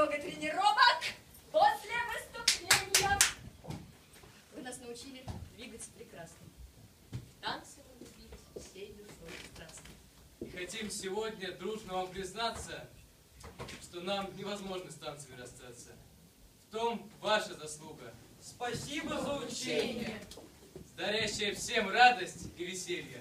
много тренировок после выступления. Вы нас научили двигаться прекрасно. Танцы будут бить всей душой страстно. И хотим сегодня дружно вам признаться, что нам невозможно с танцами расстаться. В том ваша заслуга. Спасибо за учение. Дарящая всем радость и веселье.